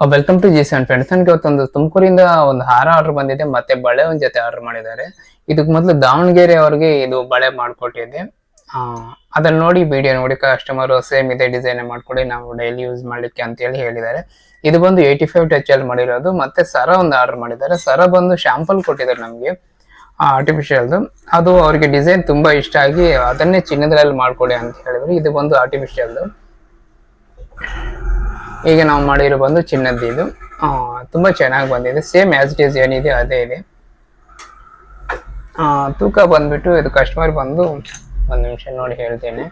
Welcome to G and friends ನನಗೆ ಇವತ್ತೊಂದು ತುಮಕೂರಿಂದ ಒಂದು ಹಾರ ಆರ್ಡರ್ ಬಂದಿದೆ. ಮತ್ತೆ ಬಳೆ ಒಂದ್ ಜೊತೆ ಆರ್ಡರ್ ಮಾಡಿದ್ದಾರೆ. ಇದಕ್ಕೆ ಮೊದಲು ದಾವಣಗೆರೆ ಅವ್ರಿಗೆ ಇದು ಬಳೆ ಮಾಡ್ಕೊಟ್ಟಿದ್ದೆ. ಆ, ಅದನ್ನ ನೋಡಿ ವಿಡಿಯೋ ನೋಡಿ ಕಸ್ಟಮರ್ ಸೇಮ್ ಇದೆ ಡಿಸೈನ್ ಮಾಡ್ಕೊಡಿ ನಾವು ಡೈಲಿ ಯೂಸ್ ಮಾಡ್ಲಿಕ್ಕೆ ಅಂತ ಹೇಳಿ ಹೇಳಿದ್ದಾರೆ. ಇದು ಬಂದು ಏಯ್ಟಿ ಫೈವ್ ಟಚ್ ಅಲ್ಲಿ ಮಾಡಿರೋದು. ಮತ್ತೆ ಸರ ಒಂದು ಆರ್ಡರ್ ಮಾಡಿದ್ದಾರೆ. ಸರ ಬಂದು ಶಾಂಪಲ್ ಕೊಟ್ಟಿದ್ದಾರೆ ನಮಗೆ. ಆರ್ಟಿಫಿಷಿಯಲ್ದು ಅದು ಅವರಿಗೆ ಡಿಸೈನ್ ತುಂಬಾ ಇಷ್ಟ ಆಗಿ ಅದನ್ನೇ ಚಿನ್ನದ್ರಲ್ಲಿ ಮಾಡ್ಕೊಡಿ ಅಂತ ಹೇಳಿದ್ರು. ಇದು ಬಂದು ಆರ್ಟಿಫಿಷಿಯಲ್ದು ಈಗ ನಾವು ಮಾಡಿರೋ ಬಂದು ಚಿನ್ನದ್ದು ಇದು. ತುಂಬ ಚೆನ್ನಾಗಿ ಬಂದಿದೆ. ಸೇಮ್ ಆಸ್ ಇಟ್ ಈಸ್ ಏನಿದೆ, ಅದೇ ಇದೆ. ತೂಕ ಬಂದ್ಬಿಟ್ಟು ಇದು ಕಸ್ಟಮರ್ ಬಂದು ಒಂದು ನಿಮಿಷ ನೋಡಿ ಹೇಳ್ತೇನೆ.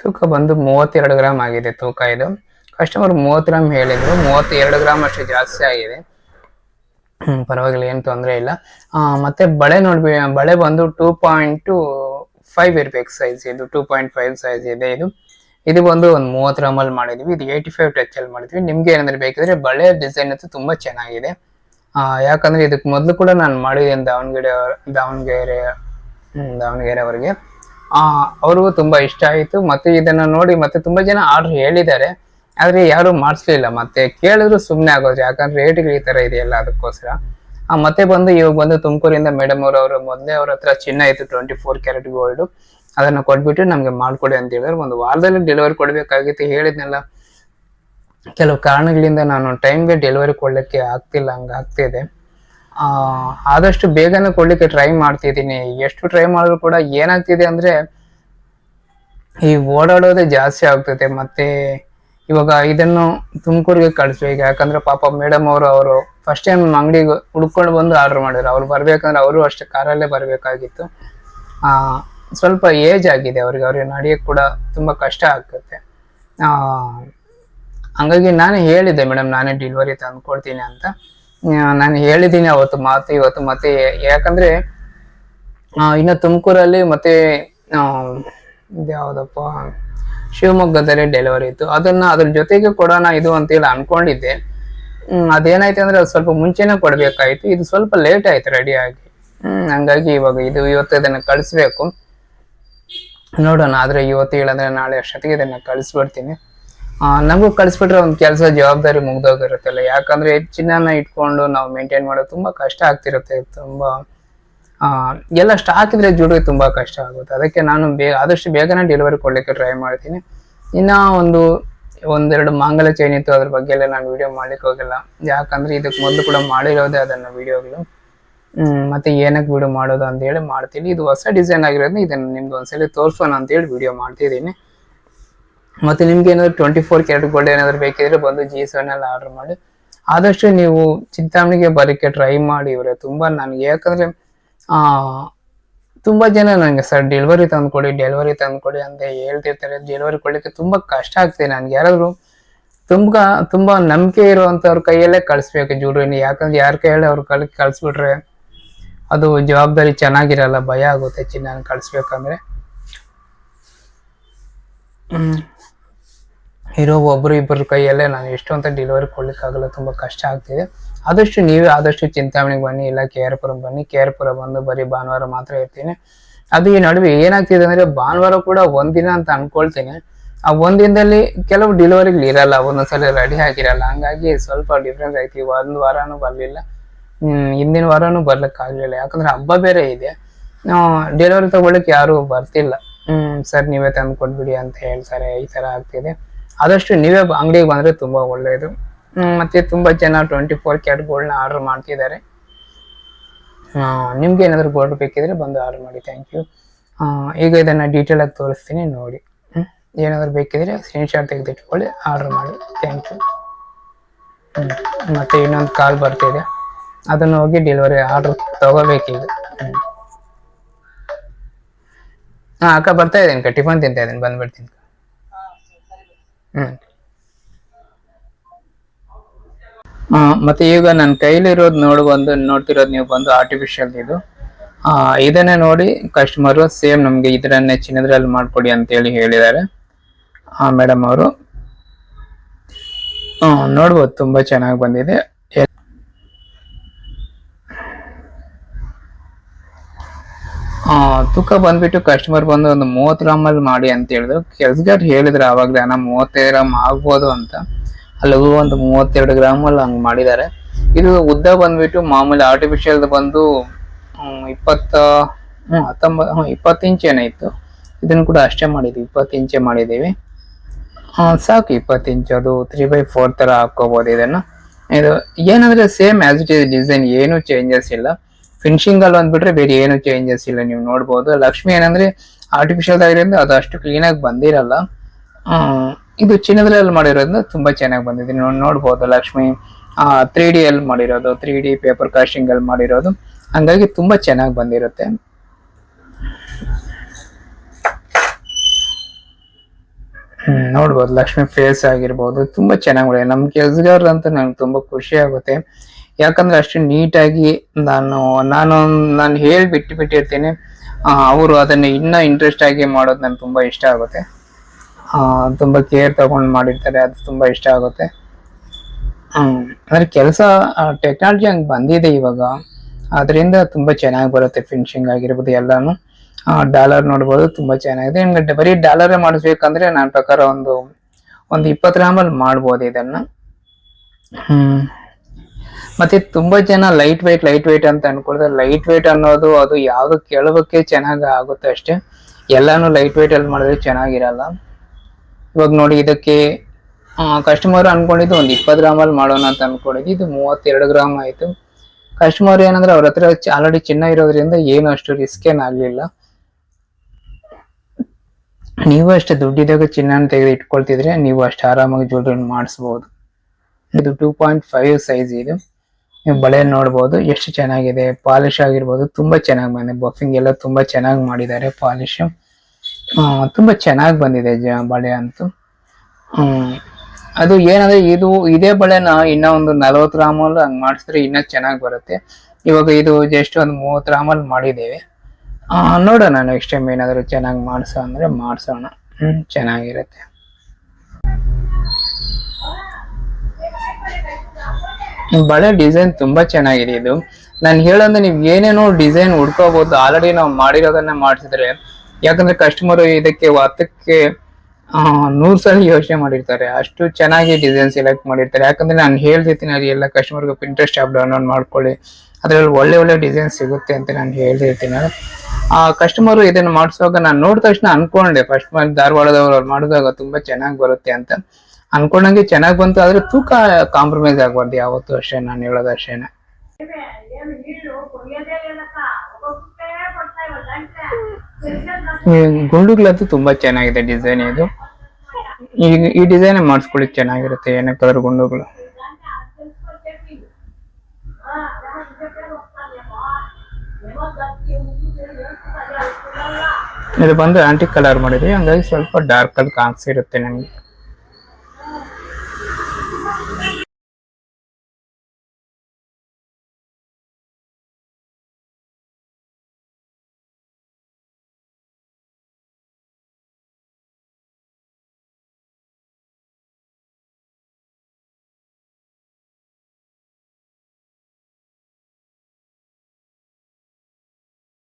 ತೂಕ ಬಂದು ಮೂವತ್ತೆರಡು ಗ್ರಾಮ್ ಆಗಿದೆ ತೂಕ ಇದು. ಕಸ್ಟಮರ್ ಮೂವತ್ತು ಗ್ರಾಮ್ ಹೇಳಿದ್ರು. ಮೂವತ್ತೆರಡು ಗ್ರಾಮ್ ಅಷ್ಟು ಜಾಸ್ತಿ ಆಗಿದೆ. ಪರವಾಗಿಲ್ಲ, ಏನು ತೊಂದರೆ ಇಲ್ಲ. ಮತ್ತೆ ಬಳೆ ನೋಡ್ಬಿ, ಬಳೆ ಬಂದು ಟೂ ಪಾಯಿಂಟ್ ಫೈವ್ ಇರ್ಬೇಕು ಸೈಜ್ ಇದು. ಟೂ ಪಾಯಿಂಟ್ ಫೈವ್ ಸೈಜ್ ಇದೆ ಇದು. ಇದು ಬಂದು ಒಂದು ಮೂವತ್ತು ರಮಲ್ ಮಾಡಿದ್ವಿ. ಇದು ಏಯ್ಟಿ ಫೈವ್ ಟಚ್ ಅಲ್ಲಿ ಮಾಡಿದ್ವಿ. ನಿಮ್ಗೆ ಏನಂದ್ರೆ ಬೇಕಿದ್ರೆ ಬಳೆ ಡಿಸೈನ್ ಅಂತೂ ತುಂಬಾ ಚೆನ್ನಾಗಿದೆ. ಯಾಕಂದ್ರೆ ಇದಕ್ಕೆ ಮೊದಲು ಕೂಡ ನಾನು ಮಾಡಿದ್ದೇನೆ ದಾವಣಗೆರೆ ದಾವಣಗೆರೆ ದಾವಣಗೆರೆ ಅವರಿಗೆ. ಅವ್ರಿಗೂ ತುಂಬಾ ಇಷ್ಟ ಆಯಿತು. ಮತ್ತೆ ಇದನ್ನ ನೋಡಿ ಮತ್ತೆ ತುಂಬಾ ಜನ ಆರ್ಡರ್ ಹೇಳಿದ್ದಾರೆ. ಆದ್ರೆ ಯಾರು ಮಾಡಿಸ್ಲಿಲ್ಲ. ಮತ್ತೆ ಕೇಳಿದ್ರು ಸುಮ್ಮನೆ ಆಗೋದು. ಯಾಕಂದ್ರೆ ರೇಟ್ಗಳು ಈ ತರ ಇದೆಯಲ್ಲ ಅದಕ್ಕೋಸ್ಕರ. ಮತ್ತೆ ಬಂದು ಇವಾಗ ಬಂದು ತುಮಕೂರಿಂದ ಮೇಡಮ್ ಅವರು ಅವರು ಮೊದಲೇ ಅವ್ರ ಹತ್ರ ಚಿನ್ನ ಇತ್ತು ಟ್ವೆಂಟಿ ಫೋರ್ ಕ್ಯಾರೆಟ್ ಗೋಲ್ಡ್ ಅದನ್ನ ಕೊಟ್ಬಿಟ್ಟು ನಮಗೆ ಮಾಡಿಕೊಡಿ ಅಂತ ಹೇಳಿದ್ರೆ. ಒಂದು ವಾರದಲ್ಲಿ ಡೆಲಿವರಿ ಕೊಡಬೇಕಾಗಿತ್ತು. ಹೇಳಿದ್ನೆಲ್ಲ, ಕೆಲವು ಕಾರಣಗಳಿಂದ ನಾನು ಟೈಮ್ಗೆ ಡೆಲಿವರಿ ಕೊಡಲಿಕ್ಕೆ ಆಗ್ತಿಲ್ಲ, ಹಂಗ ಆಗ್ತಿದೆ. ಆದಷ್ಟು ಬೇಗನೆ ಕೊಡಲಿಕ್ಕೆ ಟ್ರೈ ಮಾಡ್ತಿದ್ದೀನಿ. ಎಷ್ಟು ಟ್ರೈ ಮಾಡಿದ್ರು ಕೂಡ ಏನಾಗ್ತಿದೆ ಅಂದ್ರೆ, ಈ ಓಡಾಡೋದೇ ಜಾಸ್ತಿ ಆಗ್ತದೆ. ಮತ್ತೆ ಇವಾಗ ಇದನ್ನು ತುಮಕೂರಿಗೆ ಕಳಿಸ್ಬೇಕು ಯಾಕಂದ್ರೆ ಪಾಪ ಮೇಡಮ್ ಅವರು ಅವರು ಫಸ್ಟ್ ಟೈಮ್ ಅಂಗಡಿಗೆ ಹುಡ್ಕೊಂಡು ಬಂದು ಆರ್ಡರ್ ಮಾಡಿದ್ರು. ಅವ್ರು ಬರಬೇಕಂದ್ರೆ ಅವರು ಅಷ್ಟೇ ಕಾರಲ್ಲೇ ಬರಬೇಕಾಗಿತ್ತು. ಸ್ವಲ್ಪ ಏಜ್ ಆಗಿದೆ ಅವ್ರಿಗೆ ಅವ್ರಿಗೆ ನಡೆಯಕ್ಕೆ ಕೂಡ ತುಂಬಾ ಕಷ್ಟ ಆಗ್ತದೆ ಹಂಗಾಗಿ ನಾನು ಹೇಳಿದ್ದೆ ಮೇಡಮ್ ನಾನೇ ಡಿಲ್ವರಿ ತಂದು ಕೊಡ್ತೀನಿ ಅಂತ. ನಾನು ಹೇಳಿದ್ದೀನಿ ಅವತ್ತು ಮಾತು, ಇವತ್ತು ಮತ್ತೆ ಯಾಕಂದ್ರೆ ಇನ್ನು ತುಮಕೂರಲ್ಲಿ ಮತ್ತೆ ಯಾವುದಪ್ಪ ಶಿವಮೊಗ್ಗದಲ್ಲಿ ಡೆಲಿವರಿ ಇತ್ತು. ಅದನ್ನ ಅದ್ರ ಜೊತೆಗೆ ಕೊಡೋಣ ಇದು ಅಂತೇಳಿ ಅನ್ಕೊಂಡಿದ್ದೆ. ಹ್ಮ್, ಅದೇನಾಯ್ತು ಅಂದ್ರೆ ಅದು ಸ್ವಲ್ಪ ಮುಂಚೆನೆ ಕೊಡ್ಬೇಕಾಯ್ತು. ಇದು ಸ್ವಲ್ಪ ಲೇಟ್ ಆಯ್ತು ರೆಡಿ ಆಗಿ. ಹ್ಮ್, ಹಂಗಾಗಿ ಇವಾಗ ಇದು ಇವತ್ತು ಇದನ್ನ ಕಳಿಸ್ಬೇಕು. ನೋಡೋಣ, ಆದರೆ ಇವತ್ತು ಹೇಳಂದ್ರೆ ನಾಳೆ ಅಷ್ಟೊತ್ತಿಗೆ ಇದನ್ನು ಕಳಿಸ್ಬಿಡ್ತೀನಿ. ನಮಗೂ ಕಳಿಸ್ಬಿಟ್ರೆ ಒಂದು ಕೆಲಸ ಜವಾಬ್ದಾರಿ ಮುಗ್ದೋಗಿರುತ್ತಲ್ಲ. ಯಾಕಂದರೆ ಹೆಚ್ಚಿನ ಇಟ್ಕೊಂಡು ನಾವು ಮೇಂಟೈನ್ ಮಾಡೋದು ತುಂಬ ಕಷ್ಟ ಆಗ್ತಿರುತ್ತೆ, ತುಂಬ ಎಲ್ಲ ಸ್ಟಾಕ್ ಇದ್ರೆ ಜೋಡಿಗೆ ತುಂಬ ಕಷ್ಟ ಆಗುತ್ತೆ. ಅದಕ್ಕೆ ನಾನು ಬೇಗ ಆದಷ್ಟು ಬೇಗನೆ ಡೆಲಿವರಿ ಕೊಡಲಿಕ್ಕೆ ಟ್ರೈ ಮಾಡ್ತೀನಿ. ಇನ್ನು ಒಂದು, ಒಂದೆರಡು ಮಾಂಗಲ್ಯ ಚೈನ್ ಇತ್ತು, ಅದ್ರ ಬಗ್ಗೆ ಎಲ್ಲ ನಾನು ವಿಡಿಯೋ ಮಾಡ್ಲಿಕ್ಕೆ ಹೋಗಿಲ್ಲ. ಯಾಕಂದ್ರೆ ಇದಕ್ಕೆ ಮೊದಲು ಕೂಡ ಮಾಡಿರೋದೇ ಅದನ್ನು ವಿಡಿಯೋಗಳು ಮತ್ತೆ ಏನಕ್ಕೆ ವಿಡಿಯೋ ಮಾಡೋದು ಅಂತ ಹೇಳಿ ಮಾಡ್ತೀನಿ. ಇದು ಹೊಸ ಡಿಸೈನ್ ಆಗಿರೋದು ಇದನ್ನು ನಿಮ್ಗೆ ಒಂದ್ಸಲಿ ತೋರಿಸೋಣ ಅಂತ ಹೇಳಿ ವಿಡಿಯೋ ಮಾಡ್ತಿದ್ದೀನಿ. ಮತ್ತೆ ನಿಮ್ಗೆ ಏನಾದ್ರು ಟ್ವೆಂಟಿ ಫೋರ್ ಕ್ಯಾರೆಟ್ ಗೋಲ್ಡ್ ಏನಾದ್ರು ಬೇಕಿದ್ರೆ ಬಂದು ಜಿ ಸೆವೆನ್ ಅಲ್ಲಿ ಆರ್ಡರ್ ಮಾಡಿ. ಆದಷ್ಟು ನೀವು ಚಿಂತಾಮಣಿಗೆ ಬರೋಕ್ಕೆ ಟ್ರೈ ಮಾಡಿ ಇವರೆ. ತುಂಬ ನನಗೆ, ಯಾಕಂದ್ರೆ ತುಂಬಾ ಜನ ನನಗೆ ಸರ್ ಡೆಲಿವರಿ ತಂದ್ಕೊಡಿ ಡೆಲಿವರಿ ತಂದ್ಕೊಡಿ ಅಂತ ಹೇಳ್ತಿರ್ತಾರೆ. ಡೆಲಿವರಿ ಕೊಡ್ಲಿಕ್ಕೆ ತುಂಬಾ ಕಷ್ಟ ಆಗ್ತಿದೆ ನನ್ಗೆ. ಯಾರಾದ್ರು ತುಂಬಾ ತುಂಬಾ ನಂಬಿಕೆ ಇರುವಂತವ್ರ ಕೈಯಲ್ಲೇ ಕಳಿಸ್ಬೇಕು ಜೂಡ್ರಿನ. ಯಾಕಂದ್ರೆ ಯಾರ ಕೈಯಲ್ಲಿ ಅವ್ರ ಕಳ್ ಕಳಿಸ್ಬಿಟ್ರೆ ಅದು ಜವಾಬ್ದಾರಿ ಚೆನ್ನಾಗಿರಲ್ಲ, ಭಯ ಆಗುತ್ತೆ ಚಿನ್ನ ಕಳಿಸ್ಬೇಕಂದ್ರೆ. ಇರೋ ಒಬ್ಬರು ಇಬ್ಬರು ಕೈಯಲ್ಲೇ ನಾನು ಎಷ್ಟು ಅಂತ ಡೆಲಿವರಿ ಕೊಡ್ಲಿಕ್ಕಾಗಲ್ಲ, ತುಂಬಾ ಕಷ್ಟ ಆಗ್ತಿದೆ. ಆದಷ್ಟು ನೀವೇ ಆದಷ್ಟು ಚಿಂತಾಮಣಿಗೆ ಬನ್ನಿ, ಇಲ್ಲ ಕೆ ಆರ್ ಪುರಂ ಬನ್ನಿ. ಕೆ ಆರ್ ಪುರ ಬಂದು ಬರೀ ಭಾನುವಾರ ಮಾತ್ರ ಇರ್ತೀನಿ. ಅದು ಈ ನಡುವೆ ಏನಾಗ್ತಿದೆ ಅಂದ್ರೆ ಭಾನುವಾರ ಕೂಡ ಒಂದಿನ ಅಂತ ಅನ್ಕೊಳ್ತೀನಿ. ಆ ಒಂದಿನದಲ್ಲಿ ಕೆಲವು ಡೆಲಿವರಿಗಳು ಇರಲ್ಲ, ಒಂದೊಂದ್ಸಲ ರೆಡಿ ಆಗಿರಲ್ಲ. ಹಂಗಾಗಿ ಸ್ವಲ್ಪ ಡಿಫ್ರೆನ್ಸ್ ಆಯ್ತು ಒಂದು ವಾರನೂ ಬರ್ಲಿಲ್ಲ. ಹಿಂದಿನ ವಾರನೂ ಬರ್ಲಿಕ್ಕೆ ಆಗ್ಲಿಲ್ಲ. ಯಾಕಂದ್ರೆ ಹಬ್ಬ ಬೇರೆ ಇದೆ. ಡೆಲಿವರಿ ತಗೊಳ್ಳಿಕ್ಕೆ ಯಾರು ಬರ್ತಿಲ್ಲ. ಹ್ಮ್, ಸರ್, ನೀವೇ ತಂದು ಕೊಟ್ಬಿಡಿ ಅಂತ ಹೇಳ್ತಾರೆ ಈ ತರ ಆಗ್ತಿದೆ. ಆದಷ್ಟು ನೀವೇ ಅಂಗಡಿಗೆ ಬಂದ್ರೆ ತುಂಬಾ ಒಳ್ಳೆಯದು ಮತ್ತೆ ತುಂಬಾ ಜನ ಟ್ವೆಂಟಿ ಫೋರ್ ಕ್ಯಾಟ್ ಗೋಲ್ಡ್ನ ಆರ್ಡರ್ ಮಾಡ್ತಿದ್ದಾರೆ. ನಿಮ್ಗೆ ಏನಾದ್ರು ಗೋಲ್ಡ್ ಬೇಕಿದ್ರೆ ಬಂದು ಆರ್ಡರ್ ಮಾಡಿ ಥ್ಯಾಂಕ್ ಯು ಈಗ ಇದನ್ನ ಡೀಟೇಲ್ ಆಗಿ ತೋರಿಸ್ತೀನಿ, ನೋಡಿ. ಏನಾದ್ರು ಬೇಕಿದ್ರೆ ಸ್ಕ್ರೀನ್ ಶಾಟ್ ತೆಗೆದಿಟ್ಕೊಳ್ಳಿ ಆರ್ಡರ್ ಮಾಡಿ ಥ್ಯಾಂಕ್ ಯು ಮತ್ತೆ ಇನ್ನೊಂದು ಕಾಲ್ ಬರ್ತಿದೆ. ಅದನ್ನ ಹೋಗಿ ಡೆಲಿವರಿ ಆರ್ಡರ್ ತಗೋಬೇಕೀಗ ಹಾ, ಅಕ್ಕ ಬರ್ತಾ ಇದ್ದೀನಿ ಟಿಫನ್ ತಿಂತಾ ಇದ್ದೀನಿ. ಬಂದ್ಬಿಡ್ತೀನಿ ಹ್ಮ್. ಮತ್ತೆ ಈಗ ನನ್ನ ಕೈಲಿರೋದು ನೋಡಿ ಬಂದು ನೋಡ್ತಿರೋದು ನೀವು ಬಂದು ಆರ್ಟಿಫಿಷಿಯಲ್ ಇದು. ಆ, ಇದನ್ನೇ ನೋಡಿ ಕಸ್ಟಮರು ಸೇಮ್ ನಮ್ಗೆ ಇದರನ್ನೇ ಚಿನ್ನದ್ರಲ್ಲಿ ಮಾಡ್ಕೊಡಿ ಅಂತ ಹೇಳಿ ಹೇಳಿದ್ದಾರೆ. ಆ ಮೇಡಮ್ ಅವರು. ನೋಡ್ಬೋದು, ತುಂಬಾ ಚೆನ್ನಾಗಿ ಬಂದಿದೆ ಎ- ಆ, ತೂಕ ಬಂದ್ಬಿಟ್ಟು ಕಸ್ಟಮರ್ ಬಂದು ಒಂದು ಮೂವತ್ತು ಗ್ರಾಮಲ್ಲಿ ಮಾಡಿ ಅಂತ ಹೇಳಿದ್ರು. ಕೆಲ್ಸಗಾರ ಹೇಳಿದ್ರು ಆವಾಗಲೇ ಅಣ್ಣ ಮೂವತ್ತೈದು ಗ್ರಾಮ್ ಆಗ್ಬೋದು ಅಂತ. ಅಲ್ಲಿಗೂ ಒಂದು ಮೂವತ್ತೆರಡು ಗ್ರಾಮಲ್ಲಿ ಹಂಗೆ ಮಾಡಿದ್ದಾರೆ. ಇದು ಉದ್ದ ಬಂದ್ಬಿಟ್ಟು ಮಾಮೂಲಿ ಆರ್ಟಿಫಿಷಿಯಲ್ ಬಂದು ಇಪ್ಪತ್ತ ಹ್ಞೂ ಹತ್ತೊಂಬತ್ತು ಇಪ್ಪತ್ತು ಇಂಚ್ ಏನಾಯ್ತು ಇದನ್ನು ಕೂಡ ಅಷ್ಟೇ ಮಾಡಿದ್ವಿ, ಇಪ್ಪತ್ತು ಇಂಚೆ ಮಾಡಿದ್ದೀವಿ. ಸಾಕು ಇಪ್ಪತ್ತು ಇಂಚ್, ಅದು ತ್ರೀ ಬೈ ಫೋರ್ ಥರ ಹಾಕ್ಕೋಬೋದು ಇದನ್ನು. ಇದು ಏನಂದರೆ same as it is design ಏನೂ ಚೇಂಜಸ್ ಇಲ್ಲ. ಫಿನಿಶಿಂಗ್ ಅಲ್ಲಿ ಬಂದ್ಬಿಟ್ರೆ ಬೇರೆ ಏನು ಚೇಂಜಸ್ ಇಲ್ಲ. ನೀವು ನೋಡ್ಬೋದು. ಲಕ್ಷ್ಮಿ ಏನಂದ್ರೆ ಆರ್ಟಿಫಿಷಿಯಲ್ ಆಗಿರೋದ್ರಿಂದ ಅದು ಅಷ್ಟು ಕ್ಲೀನ್ ಆಗಿ ಬಂದಿರಲ್ಲ. ಇದು ಚಿನ್ನದ್ರಲ್ಲಿ ಮಾಡಿರೋದ್ರಿಂದ ತುಂಬಾ ಚೆನ್ನಾಗಿ ಬಂದಿದೆ. ನೋಡ್ಬೋದು ಲಕ್ಷ್ಮಿ ತ್ರೀ ಡಿ ಅಲ್ಲಿ ಮಾಡಿರೋದು ತ್ರೀ ಡಿ ಪೇಪರ್ ಕಾಸ್ಟಿಂಗ್ ಅಲ್ಲಿ ಮಾಡಿರೋದು. ಹಂಗಾಗಿ ತುಂಬಾ ಚೆನ್ನಾಗಿ ಬಂದಿರುತ್ತೆ. ನೋಡ್ಬೋದು. ಲಕ್ಷ್ಮಿ ಫೇಸ್ ಆಗಿರ್ಬೋದು. ತುಂಬಾ ಚೆನ್ನಾಗಿ ನಮ್ ಕೆಲ್ಸಗಾರ ಅಂತ ನಂಗೆ ತುಂಬಾ ಖುಷಿ ಆಗುತ್ತೆ. ಯಾಕಂದ್ರೆ ಅಷ್ಟು ನೀಟಾಗಿ ನಾನು ನಾನು ನಾನು ಹೇಳಿ ಬಿಟ್ಟು ಬಿಟ್ಟಿರ್ತೀನಿ. ಅವರು ಅದನ್ನ ಇನ್ನ ಇಂಟ್ರೆಸ್ಟ್ ಆಗಿ ಮಾಡೋದು ನನ್ಗೆ ತುಂಬಾ ಇಷ್ಟ ಆಗುತ್ತೆ. ತುಂಬಾ ಕೇರ್ ತಗೊಂಡು ಮಾಡಿರ್ತಾರೆ, ಅದು ತುಂಬಾ ಇಷ್ಟ ಆಗುತ್ತೆ. ಅಂದ್ರೆ ಕೆಲಸ ಟೆಕ್ನಾಲಜಿ ಹಂಗೆ ಬಂದಿದೆ ಇವಾಗ. ಅದರಿಂದ ತುಂಬಾ ಚೆನ್ನಾಗಿ ಬರುತ್ತೆ ಫಿನಿಶಿಂಗ್ ಆಗಿರ್ಬೋದು ಎಲ್ಲಾನು. ಡಾಲರ್ ನೋಡ್ಬೋದು ತುಂಬಾ ಚೆನ್ನಾಗಿದೆ. ನಿಮ್ಗೆ ಬರೀ ಡಾಲರೇ ಮಾಡಿಸ್ಬೇಕಂದ್ರೆ ನನ್ನ ಪ್ರಕಾರ ಒಂದು ಒಂದು ಇಪ್ಪತ್ತು ಗ್ರಾಮಲ್ಲಿ ಮಾಡ್ಬೋದು ಇದನ್ನ. ಮತ್ತೆ ತುಂಬಾ ಜನ ಲೈಟ್ ವೆಯ್ಟ್ ಲೈಟ್ ವೆಯ್ಟ್ ಅಂತ ಅನ್ಕೊಳ್ತಾರೆ ಲೈಟ್ ವೆಯ್ಟ್ ಅನ್ನೋದು ಅದು ಯಾವ್ದು ಕೇಳೋದಕ್ಕೆ ಚೆನ್ನಾಗಿ ಆಗುತ್ತೆ ಅಷ್ಟೇ. ಎಲ್ಲಾನು ಲೈಟ್ ವೆಯ್ಟ್ ಅಲ್ಲಿ ಮಾಡಿದ್ರೆ ಚೆನ್ನಾಗಿರಲ್ಲ. ಇವಾಗ ನೋಡಿ ಇದಕ್ಕೆ ಕಸ್ಟಮರ್ ಅನ್ಕೊಂಡಿದ್ದು ಒಂದು ಇಪ್ಪತ್ತು ಗ್ರಾಮಲ್ಲಿ ಮಾಡೋಣ ಅಂತ ಅನ್ಕೊಂಡಿದ್ದು ಇದು ಮೂವತ್ತೆರಡು ಗ್ರಾಮ್ ಆಯ್ತು. ಕಸ್ಟಮರ್ ಏನಂದ್ರೆ ಅವ್ರ ಹತ್ರ ಆಲ್ರೆಡಿ ಚಿನ್ನ ಇರೋದ್ರಿಂದ ಏನು ಅಷ್ಟು ರಿಸ್ಕ್ ಏನಾಗ್ಲಿಲ್ಲ ನೀವು ಅಷ್ಟೇ ದುಡ್ಡಿದಾಗ ಚಿನ್ನ ತೆಗೆದು ಇಟ್ಕೊಳ್ತಿದ್ರೆ ನೀವು ಅಷ್ಟು ಆರಾಮಾಗಿ ಜ್ಯುವೆಲ್ರಿ ಮಾಡಿಸ್ಬೋದು. ಇದು ಟೂ ಪಾಯಿಂಟ್ ಫೈವ್ ಸೈಜ್ ಇದು. ನೀವು ಬಳೆ ನೋಡ್ಬೋದು, ಎಷ್ಟು ಚೆನ್ನಾಗಿದೆ, ಪಾಲಿಶ್ ಆಗಿರ್ಬೋದು, ತುಂಬಾ ಚೆನ್ನಾಗಿ ಬಂದಿದೆ. ಬಫಿಂಗ್ ಎಲ್ಲ ತುಂಬಾ ಚೆನ್ನಾಗಿ ಮಾಡಿದ್ದಾರೆ, ಪಾಲಿಶ್. ತುಂಬಾ ಚೆನ್ನಾಗಿ ಬಂದಿದೆ ಜ, ಬಳೆ ಅಂತೂ. ಅದು ಏನಂದ್ರೆ ಇದು, ಇದೇ ಬಳೆನ ಇನ್ನ ಒಂದು ನಲವತ್ತು ಗ್ರಾಮಲ್ಲಿ ಹಂಗೆ ಮಾಡಿಸಿದ್ರೆ ಇನ್ನ ಚೆನ್ನಾಗಿ ಬರುತ್ತೆ. ಇವಾಗ ಇದು ಜಸ್ಟ್ ಒಂದು ಮೂವತ್ತು ಗ್ರಾಮಲ್ಲಿ ಮಾಡಿದ್ದೇವೆ. ನೋಡೋಣ ನೆಕ್ಸ್ಟ್ ಟೈಮ್ ಏನಾದರೂ ಚೆನ್ನಾಗಿ ಮಾಡಿಸೋ ಅಂದರೆ ಮಾಡಿಸೋಣ. ಹ್ಞೂ ಚೆನ್ನಾಗಿರುತ್ತೆ. ಬಳೆ ಡಿಸೈನ್ ತುಂಬಾ ಚೆನ್ನಾಗಿದೆ ಇದು. ನಾನು ಹೇಳಂದ್ರೆ ನೀವು ಏನೇನೋ ಡಿಸೈನ್ ಹುಡ್ಕೋಬಹುದು ಆಲ್ರೆಡಿ ನಾವು ಮಾಡಿರೋದನ್ನ ಮಾಡಿಸಿದ್ರೆ, ಯಾಕಂದ್ರೆ ಕಸ್ಟಮರ್ ಇದಕ್ಕೆ ಹತ್ತಕ್ಕೆ ನೂರು ಸಲ ಯೋಚನೆ ಮಾಡಿರ್ತಾರೆ. ಅಷ್ಟು ಚೆನ್ನಾಗಿ ಡಿಸೈನ್ ಸೆಲೆಕ್ಟ್ ಮಾಡಿರ್ತಾರೆ. ಯಾಕಂದ್ರೆ ನಾನು ಹೇಳ್ತಿರ್ತೀನಿ ಅದು ಎಲ್ಲ ಕಸ್ಟಮರ್ಗೆ ಇಂಟ್ರೆಸ್ಟ್ ಆಪ್ ಡೌನ್ಲೋಡ್ ಮಾಡ್ಕೊಳ್ಳಿ. ಅದ್ರಲ್ಲಿ ಒಳ್ಳೆ ಒಳ್ಳೆ ಡಿಸೈನ್ ಸಿಗುತ್ತೆ ಅಂತ ನಾನು ಹೇಳ್ತಿರ್ತೀನಿ ಆ ಕಸ್ಟಮರ್ ಇದನ್ನ ಮಾಡಿಸುವಾಗ ನಾನು ನೋಡಿದ ತಕ್ಷಣ ಅನ್ಕೊಂಡೆ. ಫಸ್ಟ್ ಧಾರವಾಡದವ್ರು ಅವ್ರು ಮಾಡಿದಾಗ ತುಂಬಾ ಚೆನ್ನಾಗಿ ಬರುತ್ತೆ ಅಂತ. ಅನ್ಕೊಂಡಂಗೆ ಚೆನ್ನಾಗಿ ಬಂತು, ಆದ್ರೆ ತೂಕ ಕಾಂಪ್ರಮೈಸ್ ಆಗ್ಬಾರ್ದು ಯಾವತ್ತೂ ಅಷ್ಟೇ ನಾನು ಹೇಳೋದು ಅಷ್ಟೇನೆ ಈ ಗುಂಡುಗಳಂತೂ ತುಂಬಾ ಚೆನ್ನಾಗಿದೆ ಡಿಸೈನ್ ಇದು. ಈ ಈ ಡಿಸೈನ್ ಮಾಡಿಸ್ಕೊಳ್ಳಿ ಚೆನ್ನಾಗಿರುತ್ತೆ ಏನಕ್ಕಾದ್ರೂ ಗುಂಡುಗಳು. ಇದು ಬಂದು ಆಂಟಿ ಕಲರ್ ಮಾಡಿದ್ವಿ, ಹಂಗಾಗಿ ಸ್ವಲ್ಪ ಡಾರ್ಕ್ ಅಲ್ಲಿ ಕಾಣಿಸಿರುತ್ತೆ ನಮ್ಗೆ.